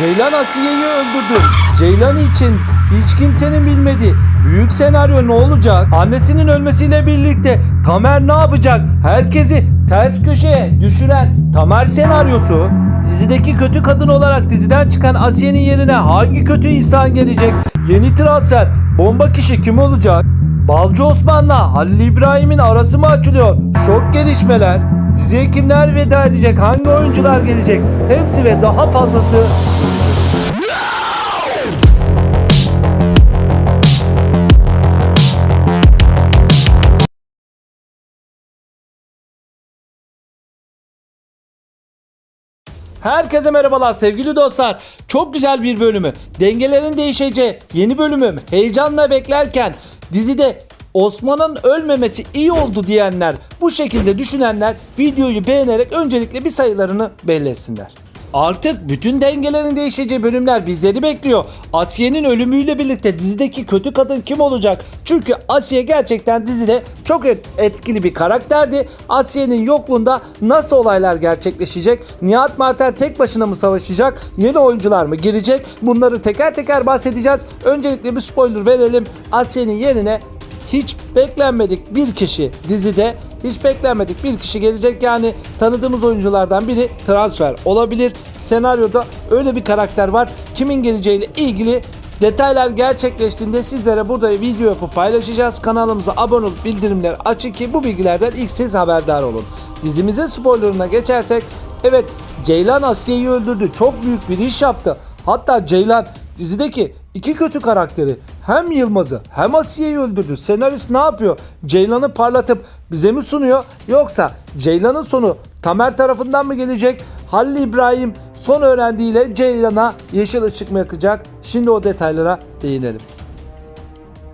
Ceylan Asiye'yi öldürdü. Ceylan için hiç kimsenin bilmediği büyük senaryo ne olacak? Annesinin ölmesiyle birlikte Tamer ne yapacak? Herkesi ters köşeye düşüren Tamer senaryosu. Dizideki kötü kadın olarak diziden çıkan Asiye'nin yerine hangi kötü insan gelecek? Yeni transfer bomba kişi kim olacak? Balcı Osman'la Halil İbrahim'in arası mı açılıyor? Şok gelişmeler. Diziye kimler veda edecek? Hangi oyuncular gelecek? Hepsi ve daha fazlası Herkese merhabalar sevgili dostlar. Çok güzel bir bölümü. Dengelerin değişeceği yeni bölümüm. Heyecanla beklerken dizide Osman'ın ölmemesi iyi oldu diyenler, bu şekilde düşünenler videoyu beğenerek öncelikle bir sayılarını belli etsinler. Artık bütün dengelerin değişeceği bölümler bizleri bekliyor. Asiye'nin ölümüyle birlikte dizideki kötü kadın kim olacak? Çünkü Asiye gerçekten dizide çok et- etkili bir karakterdi. Asiye'nin yokluğunda nasıl olaylar gerçekleşecek? Nihat Martel tek başına mı savaşacak? Yeni oyuncular mı girecek? Bunları teker teker bahsedeceğiz. Öncelikle bir spoiler verelim. Asiye'nin yerine hiç beklenmedik bir kişi dizide hiç beklenmedik bir kişi gelecek yani tanıdığımız oyunculardan biri transfer olabilir. Senaryoda öyle bir karakter var. Kimin geleceğiyle ilgili detaylar gerçekleştiğinde sizlere burada video yapıp paylaşacağız. Kanalımıza abone olup bildirimleri açın ki bu bilgilerden ilk siz haberdar olun. Dizimizin spoilerına geçersek evet Ceylan Asiye'yi öldürdü. Çok büyük bir iş yaptı. Hatta Ceylan dizideki iki kötü karakteri hem Yılmaz'ı hem Asiye'yi öldürdü. Senarist ne yapıyor? Ceylan'ı parlatıp bize mi sunuyor? Yoksa Ceylan'ın sonu Tamer tarafından mı gelecek? Halil İbrahim son öğrendiğiyle Ceylan'a yeşil ışık mı yakacak? Şimdi o detaylara değinelim.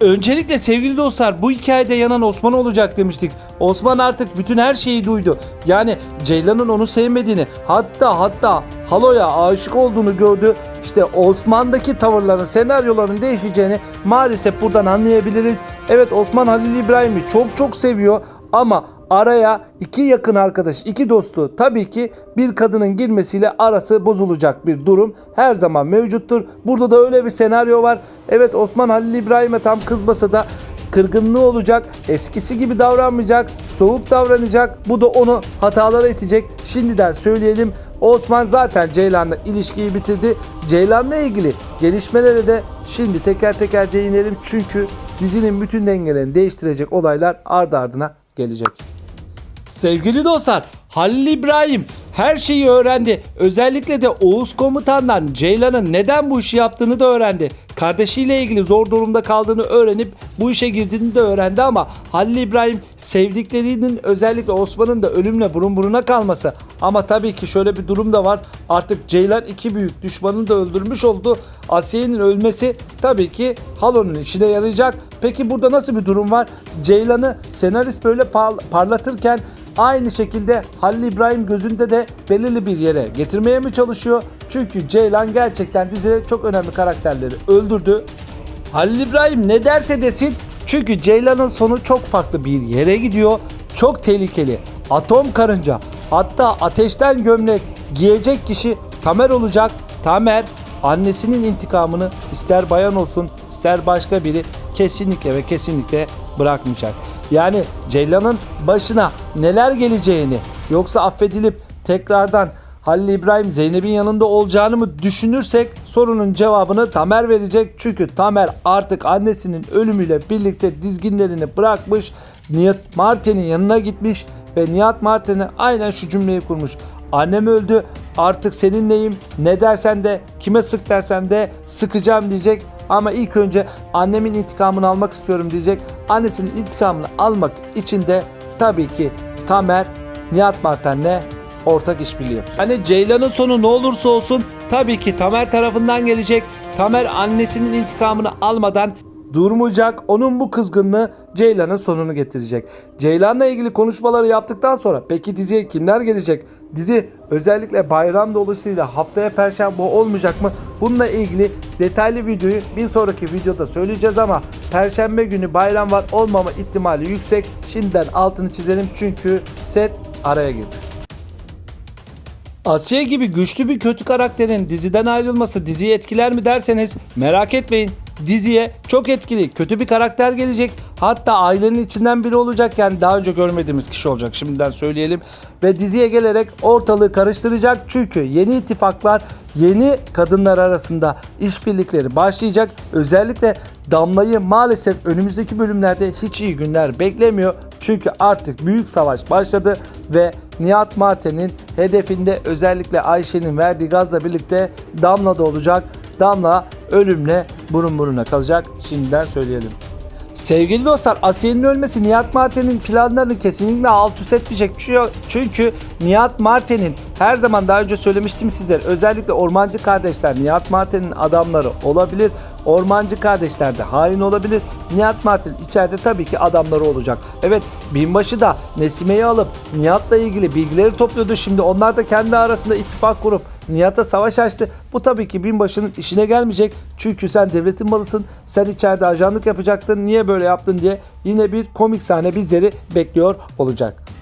Öncelikle sevgili dostlar bu hikayede yanan Osman olacak demiştik. Osman artık bütün her şeyi duydu. Yani Ceylan'ın onu sevmediğini hatta hatta Halo'ya aşık olduğunu gördü. İşte Osman'daki tavırların, senaryoların değişeceğini maalesef buradan anlayabiliriz. Evet Osman Halil İbrahim'i çok çok seviyor ama araya iki yakın arkadaş, iki dostu tabii ki bir kadının girmesiyle arası bozulacak bir durum her zaman mevcuttur. Burada da öyle bir senaryo var. Evet Osman Halil İbrahim'e tam kızmasa da kırgınlığı olacak. Eskisi gibi davranmayacak, soğuk davranacak. Bu da onu hatalara itecek. Şimdiden söyleyelim. Osman zaten Ceylan'la ilişkiyi bitirdi. Ceylan'la ilgili gelişmelere de şimdi teker teker değinelim. Çünkü dizinin bütün dengelerini değiştirecek olaylar ardı ardına gelecek. Sevgili dostlar, Halil İbrahim her şeyi öğrendi. Özellikle de Oğuz komutandan Ceylan'ın neden bu işi yaptığını da öğrendi. Kardeşiyle ilgili zor durumda kaldığını öğrenip bu işe girdiğini de öğrendi ama Halil İbrahim sevdiklerinin özellikle Osman'ın da ölümle burun buruna kalması. Ama tabii ki şöyle bir durum da var. Artık Ceylan iki büyük düşmanını da öldürmüş oldu. Asiye'nin ölmesi tabii ki Halo'nun işine yarayacak. Peki burada nasıl bir durum var? Ceylan'ı senarist böyle par- parlatırken Aynı şekilde Halil İbrahim gözünde de belirli bir yere getirmeye mi çalışıyor? Çünkü Ceylan gerçekten dizide çok önemli karakterleri öldürdü. Halil İbrahim ne derse desin çünkü Ceylan'ın sonu çok farklı bir yere gidiyor. Çok tehlikeli. Atom karınca hatta ateşten gömlek giyecek kişi Tamer olacak. Tamer annesinin intikamını ister bayan olsun ister başka biri kesinlikle ve kesinlikle bırakmayacak. Yani Ceylan'ın başına neler geleceğini yoksa affedilip tekrardan Halil İbrahim Zeynep'in yanında olacağını mı düşünürsek sorunun cevabını Tamer verecek. Çünkü Tamer artık annesinin ölümüyle birlikte dizginlerini bırakmış. Nihat Marten'in yanına gitmiş ve Nihat Marten'e aynen şu cümleyi kurmuş. Annem öldü artık seninleyim ne dersen de kime sık dersen de sıkacağım diyecek. Ama ilk önce annemin intikamını almak istiyorum diyecek. Annesinin intikamını almak için de tabii ki Tamer Nihat Marten'le ortak işbirliği yapacak. Hani Ceylan'ın sonu ne olursa olsun tabii ki Tamer tarafından gelecek. Tamer annesinin intikamını almadan durmayacak. Onun bu kızgınlığı Ceylan'ın sonunu getirecek. Ceylan'la ilgili konuşmaları yaptıktan sonra peki diziye kimler gelecek? Dizi özellikle bayram dolayısıyla haftaya perşembe olmayacak mı? Bununla ilgili detaylı videoyu bir sonraki videoda söyleyeceğiz ama perşembe günü bayram var olmama ihtimali yüksek. Şimdiden altını çizelim çünkü set araya girdi. Asiye gibi güçlü bir kötü karakterin diziden ayrılması diziyi etkiler mi derseniz merak etmeyin. Diziye çok etkili kötü bir karakter gelecek. Hatta ailenin içinden biri olacak yani daha önce görmediğimiz kişi olacak şimdiden söyleyelim. Ve diziye gelerek ortalığı karıştıracak çünkü yeni ittifaklar yeni kadınlar arasında işbirlikleri başlayacak. Özellikle Damla'yı maalesef önümüzdeki bölümlerde hiç iyi günler beklemiyor. Çünkü artık büyük savaş başladı ve Nihat Marten'in hedefinde özellikle Ayşe'nin verdiği gazla birlikte Damla da olacak. Damla ölümle burun buruna kalacak. Şimdiden söyleyelim. Sevgili dostlar Asiye'nin ölmesi Nihat Marten'in planlarını kesinlikle alt üst etmeyecek. Çünkü- Nihat Marten'in her zaman daha önce söylemiştim sizlere özellikle ormancı kardeşler Nihat Marten'in adamları olabilir. Ormancı kardeşler de hain olabilir. Nihat Marten içeride tabii ki adamları olacak. Evet binbaşı da Nesime'yi alıp Nihat'la ilgili bilgileri topluyordu. Şimdi onlar da kendi arasında ittifak kurup Nihat'a savaş açtı. Bu tabii ki binbaşının işine gelmeyecek. Çünkü sen devletin malısın. Sen içeride ajanlık yapacaktın. Niye böyle yaptın diye yine bir komik sahne bizleri bekliyor olacak.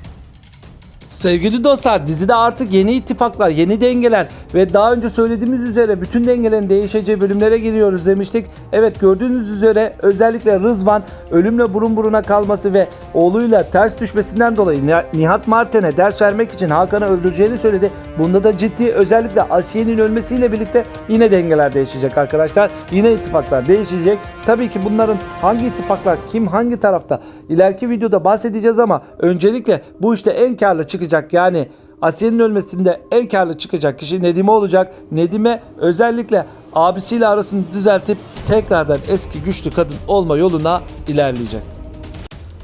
Sevgili dostlar dizide artık yeni ittifaklar, yeni dengeler ve daha önce söylediğimiz üzere bütün dengelerin değişeceği bölümlere giriyoruz demiştik. Evet gördüğünüz üzere özellikle Rızvan ölümle burun buruna kalması ve oğluyla ters düşmesinden dolayı Ni- Nihat Marten'e ders vermek için Hakan'ı öldüreceğini söyledi. Bunda da ciddi özellikle Asiye'nin ölmesiyle birlikte yine dengeler değişecek arkadaşlar. Yine ittifaklar değişecek. Tabii ki bunların hangi ittifaklar, kim hangi tarafta ileriki videoda bahsedeceğiz ama öncelikle bu işte en karlı çıkacak yani Asiye'nin ölmesinde en karlı çıkacak kişi Nedime olacak. Nedime özellikle abisiyle arasını düzeltip tekrardan eski güçlü kadın olma yoluna ilerleyecek.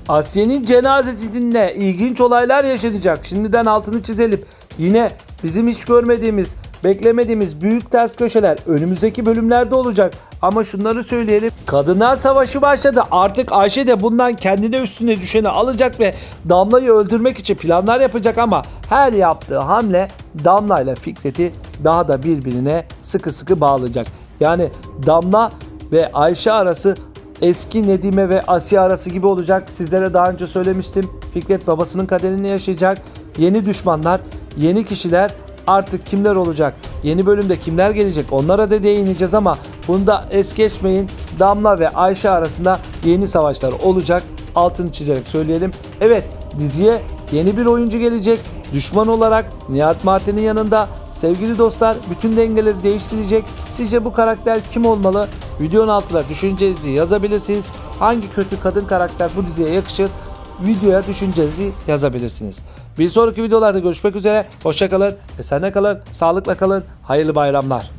Asiye'nin cenazesinde ilginç olaylar yaşanacak. Şimdiden altını çizelim. Yine bizim hiç görmediğimiz, beklemediğimiz büyük ters köşeler önümüzdeki bölümlerde olacak. Ama şunları söyleyelim. Kadınlar savaşı başladı. Artık Ayşe de bundan kendine üstüne düşeni alacak ve Damla'yı öldürmek için planlar yapacak ama her yaptığı hamle Damla ile Fikret'i daha da birbirine sıkı sıkı bağlayacak. Yani Damla ve Ayşe arası eski Nedime ve Asiye arası gibi olacak. Sizlere daha önce söylemiştim. Fikret babasının kaderini yaşayacak. Yeni düşmanlar, yeni kişiler artık kimler olacak? Yeni bölümde kimler gelecek? Onlara da değineceğiz ama bunu da es geçmeyin. Damla ve Ayşe arasında yeni savaşlar olacak. Altını çizerek söyleyelim. Evet diziye yeni bir oyuncu gelecek. Düşman olarak Nihat Martin'in yanında sevgili dostlar bütün dengeleri değiştirecek. Sizce bu karakter kim olmalı? Videonun altına düşüncenizi yazabilirsiniz. Hangi kötü kadın karakter bu diziye yakışır? Videoya düşüncenizi yazabilirsiniz. Bir sonraki videolarda görüşmek üzere. Hoşçakalın, esenle kalın, sağlıkla kalın, hayırlı bayramlar.